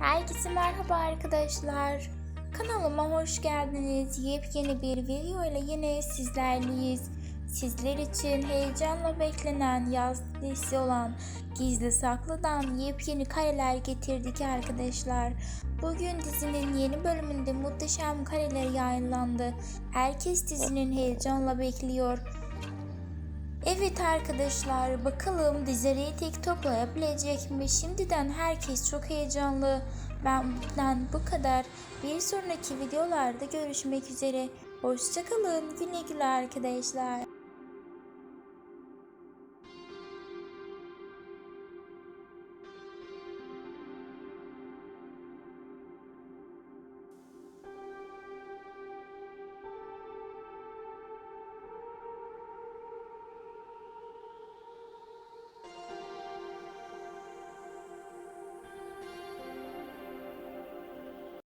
Herkese merhaba arkadaşlar. Kanalıma hoş geldiniz. Yepyeni bir video ile yine sizlerleyiz. Sizler için heyecanla beklenen yaz dizisi olan Gizli Saklı'dan yepyeni kareler getirdik arkadaşlar. Bugün dizinin yeni bölümünde muhteşem kareler yayınlandı. Herkes dizinin heyecanla bekliyor. Evet arkadaşlar bakalım dizi reyting toplayabilecek mi? Şimdiden herkes çok heyecanlı. Benden bu kadar. Bir sonraki videolarda görüşmek üzere. Hoşçakalın. Güle güle arkadaşlar.